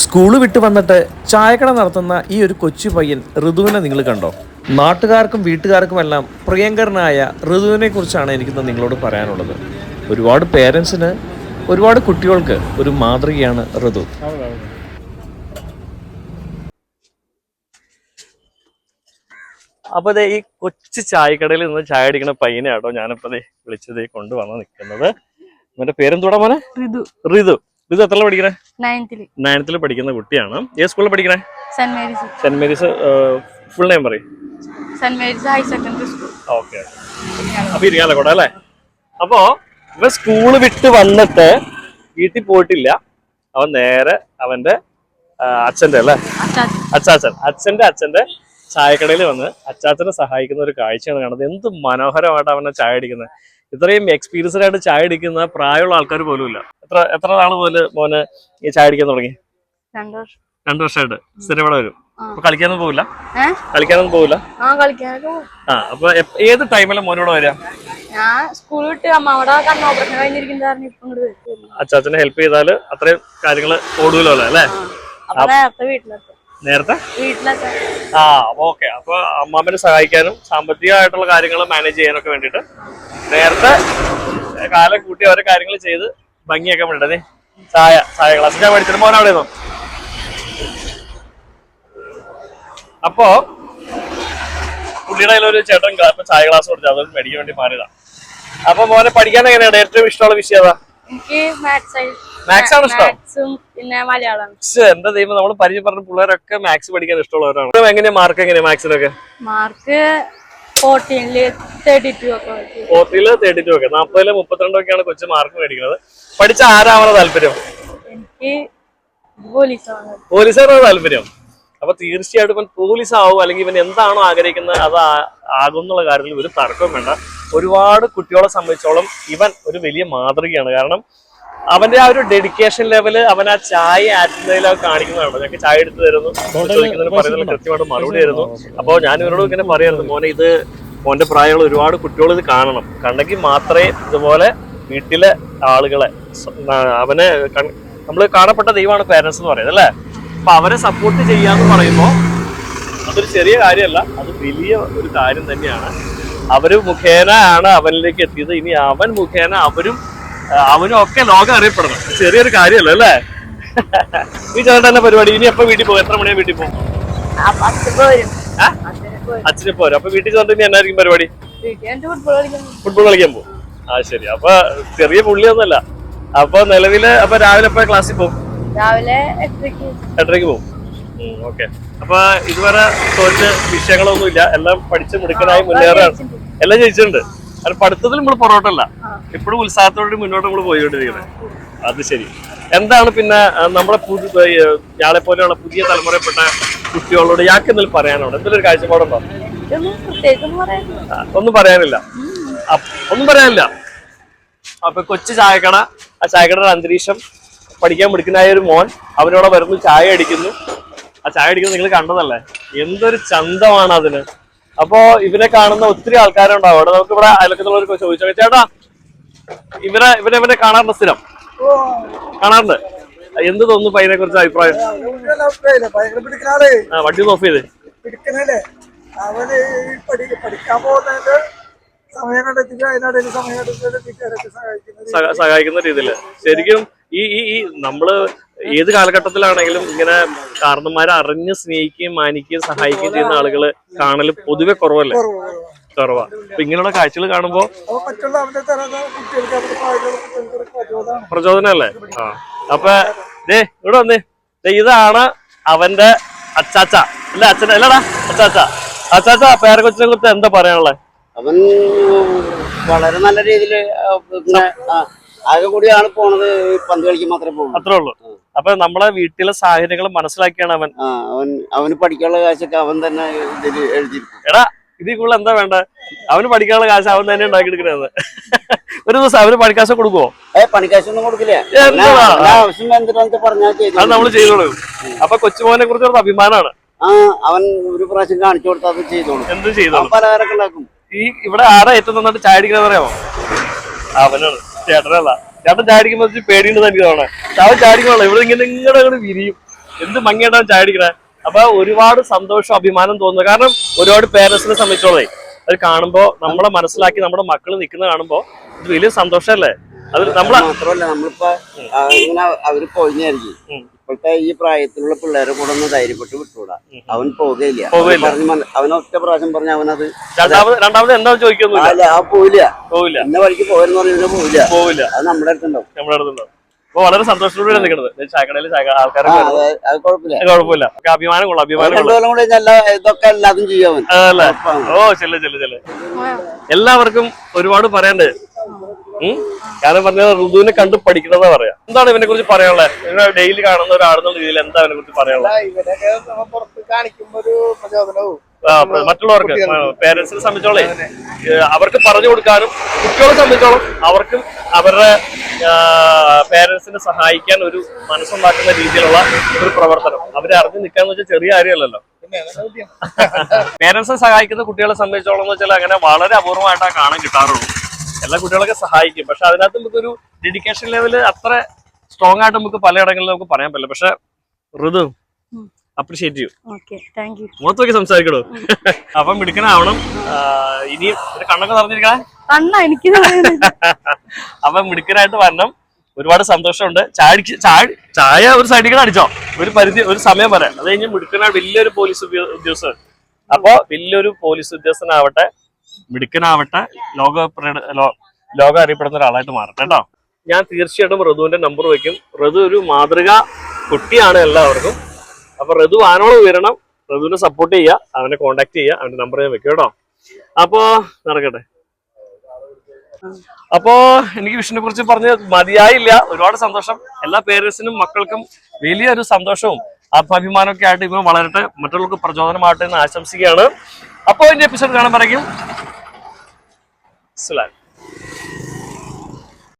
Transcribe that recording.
School വിട്ട് വന്നിട്ട് ചായക്കട നടത്തുന്ന ഈ ഒരു കൊച്ചു പയ്യൻ ഋതുവിനെ നിങ്ങൾ കണ്ടോ? നാട്ടുകാർക്കും വീട്ടുകാർക്കുമെല്ലാം പ്രിയങ്കരനായ ഋതുവിനെ കുറിച്ചാണ് എനിക്കിന്ന് നിങ്ങളോട് പറയാനുള്ളത്. ഒരുപാട് പേരൻസിന് ഒരുപാട് കുട്ടികൾക്ക് ഒരു മാതൃകയാണ് ഋതു. അപ്പൊ ഈ കൊച്ചു ചായക്കടയിൽ നിന്ന് ചായ അടിക്കുന്ന പയ്യനെ കേട്ടോ ഞാനിപ്പോ ദേ വിളിച്ചത് കൊണ്ടുവന്ന് നിൽക്കുന്നത്. ഇവന്റെ പേരെന്തൂടാ മോനെ? ഋതു. ഋതു. ഋതു എത്ര പഠിക്കണേ? നയൻത്തിൽ നയനത്തിൽ പഠിക്കുന്ന കുട്ടിയാണ്. ഏത് സ്കൂളിൽ പഠിക്കണേ? Saint Mary's saint Mary's full name പറയും. Saint Mary's higher secondary school okay അപ്പൊ ഇരിക്കാലോ അല്ലേ? അപ്പോ ഇവ സ്കൂൾ വിട്ട് വന്നിട്ട് വീട്ടിൽ പോയിട്ടില്ല. അവൻ നേരെ അവന്റെ അച്ഛന്റെ അല്ലേ? അച്ചാച്ചൻ. അച്ഛന്റെ അച്ഛന്റെ ചായക്കടയിൽ വന്ന് അച്ചാച്ചനെ സഹായിക്കുന്ന ഒരു കാഴ്ചയാണ് കാണുന്നത്. എന്ത് മനോഹരമായിട്ട് അവനെ ചായ അടിക്കുന്നത്. ഇത്രയും എക്സ്പീരിയൻസ്ഡ് ആയിട്ട് ചായ അടിക്കുന്ന പ്രായമുള്ള ആൾക്കാർ പോലും ഇല്ല. എത്ര എത്ര നാൾ പോലെ മോനെ ഈ ചായ അടിക്കാൻ തുടങ്ങി? രണ്ടു വർഷം. രണ്ടു വർഷമായിട്ട് സ്ഥിരം ഇവിടെ വരും. അപ്പൊ കളിക്കാനൊന്നും പോവില്ല? കളിക്കാനൊന്നും പോവില്ല? ആ അപ്പൊ ഏത് ടൈമിലും മോനോട് വരാം? ഞാൻ സ്കൂൾ വിട്ട് അമ്മയുടെ കണ്ണ ഓപ്പറേഷൻ കഴിഞ്ഞിരിക്കുന്ന കാരണം ഇപ്പൊ ഇങ്ങോട്ട് വരും അച്ചാച്ചനെ ഹെൽപ്പ് ചെയ്താൽ അത്രയും കാര്യങ്ങൾ ഓടുമല്ലോ അല്ലേ? അപ്പൊ നേരത്തെ വീട്ടിലെത്തും നേരത്തെ? ആ ഓക്കെ. അപ്പൊ അമ്മാമ്മനെ സഹായിക്കാനും സാമ്പത്തികമായിട്ടുള്ള കാര്യങ്ങൾ മാനേജ് ചെയ്യാനൊക്കെ വേണ്ടിട്ട് നേരത്തെ കാലം കൂട്ടി ഓരോ കാര്യങ്ങൾ ചെയ്ത് ഭംഗിയാക്കാൻ വേണ്ടിട്ടേ ചായ ചായ ക്ലാസ് ഞാൻ മേടിച്ചിട്ട് മോൻ അവിടെ. അപ്പോ പുള്ളിയുടെ ഒരു ചേട്ടൻ ചായ ക്ലാസ് കൊടുത്തു. അതൊന്നും മേടിക്കാൻ വേണ്ടി മാറിയതാ. അപ്പൊ മോനെ പഠിക്കാൻ എങ്ങനെയാണ്? ഏറ്റവും ഇഷ്ടമുള്ള വിഷയം എനിക്ക് മാത്സ് മാത്സ് ആണ് ഇഷ്ടം? പിന്നെ മലയാളം എന്താ ദൈവം? നമ്മൾ പരിചയം പറഞ്ഞ പിള്ളേരൊക്കെ മാത്സ് പഠിക്കാൻ ഇഷ്ടമുള്ളവരാണ്? എങ്ങനെയാ മാർക്ക് എങ്ങനെയാ മാത്സിനൊക്കെ മാർക്ക് ഫോർട്ടീനിൽ തേർട്ടി ടു ഒക്കെ നാപ്പതിൽ ഫോർട്ടിയിൽ ഒക്കെയാണ് കൊച്ചു മാർക്ക് മേടിക്കുന്നത്. പഠിച്ച ആരാവണ താല്പര്യം? പോലീസാണോ. താല്പര്യം? അപ്പൊ തീർച്ചയായിട്ടും ഇവൻ പോലീസ് ആവും അല്ലെങ്കിൽ ഇവൻ എന്താണോ ആഗ്രഹിക്കുന്നത് അത് ആകും എന്നുള്ള കാര്യത്തിൽ ഒരു തർക്കവും വേണ്ട. ഒരുപാട് കുട്ടികളെ സംബന്ധിച്ചോളം ഇവൻ ഒരു വലിയ മാതൃകയാണ്. കാരണം അവന്റെ ആ ഒരു ഡെഡിക്കേഷൻ ലെവൽ അവൻ ആ ചായ ആറ്റുന്നതിൽ കാണിക്കുന്നതാണ് ഞങ്ങൾക്ക് ചായ എടുത്തു തരുന്നു. ചോദിക്കുന്നതിന് പറയുന്നതിന് കൃത്യമായിട്ട് മറുപടി തരുന്നു. അപ്പോൾ ഞാൻ ഇവരോട് ഇങ്ങനെ പറയായിരുന്നു മോനെ ഇത് മോന്റെ പ്രായമുള്ള ഒരുപാട് കുട്ടികൾ ഇത് കാണണം. കണ്ടെങ്കിൽ മാത്രമേ ഇതുപോലെ വീട്ടിലെ ആളുകളെ അവനെ നമ്മൾ കാണപ്പെട്ട ദൈവമാണ് പേരൻസ് എന്ന് പറയുന്നത് അല്ലേ? അപ്പൊ അവരെ സപ്പോർട്ട് ചെയ്യാന്ന് പറയുമ്പോൾ അതൊരു ചെറിയ കാര്യമല്ല അത് വലിയ ഒരു കാര്യം തന്നെയാണ്. അവർ മുഖേന ആണ് അവനിലേക്ക് എത്തിയത്. ഇനി അവൻ മുഖേന അവരും അവനും ഒക്കെ ലോകം അറിയപ്പെടണം ചെറിയൊരു കാര്യമല്ല അല്ലേ? ഈ ചേട്ടൻ തന്നെ പരിപാടി. ഇനി എപ്പോ വീട്ടിൽ പോകും? എത്ര മണിയാ വീട്ടിൽ പോകും? അച്ഛനെ പോരും. അപ്പൊ വീട്ടിൽ ചെന്നിട്ട് ഇനി എന്നായിരിക്കും പരിപാടി? ഫുട്ബോൾ കളിക്കാൻ പോകും. ആ ശരി. അപ്പൊ ചെറിയ പുള്ളിയൊന്നുമല്ല. അപ്പൊ നിലവിൽ അപ്പൊ രാവിലെ എപ്പോ ക്ലാസ്സിൽ പോകും? രാവിലെ എട്ടരയ്ക്ക്. എട്ടരയ്ക്ക് പോകും. ഓക്കെ. അപ്പൊ ഇതുവരെ തോറ്റ് വിഷയങ്ങളൊന്നും ഇല്ല എല്ലാം പഠിച്ച് മിടുക്കനായി മുന്നേറാണ് എല്ലാം ജയിച്ചിട്ടുണ്ട്. അത് പഠിത്തത്തിൽ നമ്മൾ പുറകോട്ടല്ല എപ്പോഴും ഉത്സാഹത്തോടെ മുന്നോട്ട് നമ്മൾ പോയിക്കൊണ്ടിരിക്കുന്നത് അത് ശരി. എന്താണ് പിന്നെ നമ്മളെ പുതു ഞാളെ പോലെയുള്ള പുതിയ തലമുറയിൽപ്പെട്ട കുട്ടികളോട് യാക്ക് എന്തെങ്കിലും പറയാനുണ്ട്? എന്തെങ്കിലും ഒരു കാഴ്ചപ്പാടുണ്ടോ? ഒന്നും പറയാനില്ല. ഒന്നും പറയാനില്ല. അപ്പൊ കൊച്ചു ചായക്കട ആ ചായക്കടയുടെ അന്തരീക്ഷം പഠിക്കാൻ മിടുക്കനായ ഒരു മോൻ അവനോടെ വരുന്നു ചായ അടിക്കുന്നു. ആ ചായ അടിക്കുന്നത് നിങ്ങൾ കണ്ടതല്ലേ? എന്തൊരു ചന്തമാണ് അതിന്. അപ്പോ ഇവരെ കാണുന്ന ഒത്തിരി ആൾക്കാരുണ്ടാവും. അവിടെ നമുക്ക് ഇവിടെ അയലക്കത്തുള്ളവർക്ക് ചോദിച്ചോ ചേട്ടാ ഇവരെ ഇവരെ ഇവരെ കാണാറുണ്ട് സ്ഥിരം? കാണാറുണ്ട്? എന്ത് തോന്നുന്നു പയ്യനെ കുറിച്ച് അഭിപ്രായം? ആ വണ്ടി ഓഫ് ചെയ്ത്. പിടിക്കണല്ലേ? അവന് പഠിക്കാൻ സമയം അതിനിടയിൽ സമയം സഹായിക്കുന്ന രീതിയിൽ. ശരിക്കും ഈ ഈ ഈ നമ്മൾ ഏത് കാലഘട്ടത്തിലാണെങ്കിലും ഇങ്ങനെ കാരണന്മാരെ അറിഞ്ഞ് സ്നേഹിക്കുകയും മാനിക്കുകയും സഹായിക്കുകയും ചെയ്യുന്ന ആളുകൾ കാണൽ പൊതുവെ കുറവല്ലേ? കുറവാ അപ്പൊ ഇങ്ങനെയുള്ള കാഴ്ചകൾ കാണുമ്പോ പ്രചോദനല്ലേ? ആ. അപ്പൊ ദേ ഇവിടെ വന്നേ. ദേ ഇതാണ് അവന്റെ അച്ചാച്ച. അല്ല അച്ഛൻ അല്ലടാ അച്ചാച്ച. അച്ചാച്ച പേരക്കൊച്ചിനെ കുറിച്ച് എന്താ പറയാനുള്ളത് അവൻ വളരെ നല്ല രീതിയിൽ കൂടിയാണ് പോണത് പന്ത് കളിക്ക് മാത്രമേ പോകുള്ളൂ അത്രേ ഉള്ളൂ. അപ്പൊ നമ്മളെ വീട്ടിലെ സാഹചര്യങ്ങൾ മനസ്സിലാക്കിയാണ് അവൻ. അവൻ അവന് പഠിക്കാനുള്ള കാശൊക്കെ അവൻ തന്നെ എഴുതിയിരിക്കും. എടാ ഇതിൽ കൂടുതൽ എന്താ വേണ്ട? അവന് പഠിക്കാനുള്ള കാശ് അവൻ തന്നെ ഉണ്ടാക്കി ഉണ്ടാക്കിയെടുക്കണത്. ഒരു ദിവസം അവന് പണിക്കാശ് കൊടുക്കുവോ? ഏ പണിക്കാശൊന്നും കൊടുക്കില്ല. ആവശ്യം എന്തിനാന്ന് പറഞ്ഞാൽ അത് നമ്മൾ ചെയ്തോളൂ. അപ്പൊ കൊച്ചുമോനെ കുറിച്ച് ഒരു അഭിമാനമാണ് ആ അവൻ ഒരു പ്രാവശ്യം കാണിച്ചു കൊടുത്താൽ അത് ചെയ്തോളും. എന്ത് ചെയ്തോളൂ. ഉണ്ടാക്കും. ഈ ഇവിടെ ആരാ ഏറ്റവും നന്നായിട്ട് ചായ അടിക്കുന്നത് അറിയാമോ? അവനാണ്. ചേട്ടനല്ല. ചേട്ടൻ ചാടിക്കുമ്പോ അടിക്കുമ്പോ ഇച്ചിരി പേടിയുണ്ട് എനിക്ക് തോന്നണേ അവൻ ചാടിക്കണല്ലോ ഇവിടെ ഇങ്ങനെ ഇങ്ങനെ അങ്ങോട്ട് വിരിയും. എന്ത് ഭംഗിയായിട്ടാണ് ചാടിക്കണേ. അപ്പൊ ഒരുപാട് സന്തോഷം അഭിമാനം തോന്നുന്നു. കാരണം ഒരുപാട് പേരൻസിനെ സംബന്ധിച്ചോളേ അത് കാണുമ്പോ നമ്മളെ മനസ്സിലാക്കി നമ്മുടെ മക്കൾ നിൽക്കുന്നത് കാണുമ്പോ ഇത് വലിയ സന്തോഷമല്ലേ അത് നമ്മളെ മാത്രമല്ല നമ്മളിപ്പോ ഇങ്ങനെ അവർ പൊഴിഞ്ഞായിരിക്കും. ഇപ്പോഴത്തെ ഈ പ്രായത്തിലുള്ള പിള്ളേരെ കൂടെ ഒന്ന് ധൈര്യപ്പെട്ട് വിട്ടൂടാ. അവൻ. അവൻ പറഞ്ഞ് അവൻ ഒറ്റ പ്രാവശ്യം പറഞ്ഞ അവനത് രണ്ടാമത് എന്താ ചോദിക്കുന്നു അല്ല ആ പോവില്ല. പോവില്ല. ഇന്ന വഴിക്ക് പോയെന്ന് പറഞ്ഞാൽ പോവില്ല. പോവില്ല. അത് നമ്മുടെ അടുത്തുണ്ടാവും. നമ്മുടെ അടുത്തുണ്ടാവും. അപ്പൊ വളരെ സന്തോഷത്തോടെ നിൽക്കുന്നത്. ചാക്കടയിൽ ആൾക്കാരെ കുഴപ്പമില്ല. അഭിമാനം കൊള്ളാം അഭിമാനം കൊള്ളാം. ഓ ചെല്ല് ചെല്ല് ചെല്ല്. എല്ലാവർക്കും ഒരുപാട് പറയാണ്ട്? കാരണം പറഞ്ഞ ഋതുവിനെ കണ്ട് പഠിക്കണമെന്നാ പറയാ. എന്താണ് ഇവനെ കുറിച്ച് പറയാനുള്ളത് ഡെയിലി കാണുന്ന ഒരാളെന്നുള്ള രീതിയിൽ എന്താ ഇവനെ കുറിച്ച് പറയാനുള്ളത് മറ്റുള്ളവർക്ക് പേരൻസിനെ സംബന്ധിച്ചോളേ. അവർക്ക് പറഞ്ഞു കൊടുക്കാനും കുട്ടികളെ സംബന്ധിച്ചോളം അവർക്ക് അവരുടെ പേരൻസിനെ സഹായിക്കാൻ ഒരു മനസ്സുണ്ടാക്കുന്ന രീതിയിലുള്ള ഒരു പ്രവർത്തനം. അവരെ അറിഞ്ഞു നിൽക്കാന്ന് വെച്ചാൽ ചെറിയ കാര്യമല്ലല്ലോ. പേരൻസിനെ സഹായിക്കുന്ന കുട്ടികളെ സംബന്ധിച്ചോളം എന്ന് വെച്ചാൽ അങ്ങനെ വളരെ അപൂർവമായിട്ടാണ് കാണാൻ കിട്ടാറുള്ളൂ. എല്ലാ കുട്ടികളൊക്കെ സഹായിക്കും. പക്ഷെ അതിനകത്ത് നമുക്കൊരു ഡെഡിക്കേഷൻ ലെവൽ അത്ര സ്ട്രോങ് ആയിട്ട് നമുക്ക് പലയിടങ്ങളിലും നമുക്ക് പറയാൻ പറ്റില്ല. പക്ഷെ ഋതു. അപ്രീഷിയേറ്റ് ചെയ്യും മുഖത്തൊക്കെ സംസാരിക്കണോ അപ്പം മിടുക്കനാവണം. ഇനി കണ്ണൊക്കെ നിറഞ്ഞിരിക്കണേ. കണ്ണ എനിക്ക് അപ്പൊ മിടുക്കനായിട്ട് വരണം. ഒരുപാട് സന്തോഷമുണ്ട്. ചായ ചാടി ചായ ഒരു സൈഡിൽ അടിച്ചോ. ഒരു പരിധി ഒരു സമയം വരെ. അത് കഴിഞ്ഞ് മിടുക്കനായ വലിയൊരു പോലീസ് ഉദ്യോ- ഉദ്യോഗസ്ഥൻ. അപ്പോ വലിയൊരു പോലീസ് ഉദ്യോഗസ്ഥനാവട്ടെ. മിടുക്കനാവട്ടെ. ലോക ലോകം അറിയപ്പെടുന്ന ഒരാളായിട്ട് മാറട്ടെ കേട്ടോ. ഞാൻ തീർച്ചയായിട്ടും ഋതുവിന്റെ നമ്പർ വയ്ക്കും ഋതു ഒരു മാതൃക കുട്ടിയാണ് എല്ലാവർക്കും. അപ്പൊ ഋതു ആനോളം ഉയരണം. ഋതുവിനെ സപ്പോർട്ട് ചെയ്യുക. അവനെ കോണ്ടാക്ട് ചെയ്യുക. അവന്റെ നമ്പർ ഞാൻ വെക്കും കേട്ടോ. അപ്പോ നടക്കട്ടെ. അപ്പോ എനിക്ക് വിഷുവിനെ കുറിച്ച് പറഞ്ഞ് മതിയായില്ല. ഒരുപാട് സന്തോഷം. എല്ലാ പേരൻസിനും മക്കൾക്കും വലിയൊരു സന്തോഷവും. ആത്മാഭിമാനമൊക്കെ ആയിട്ട് ഇവൻ വളരട്ടെ മറ്റുള്ളവർക്ക് പ്രചോദനമാകട്ടെ എന്ന് ആശംസിക്കുകയാണ്. അപ്പോൾ ഇതിന്റെ എപ്പിസോഡ് കാണാൻ പറയും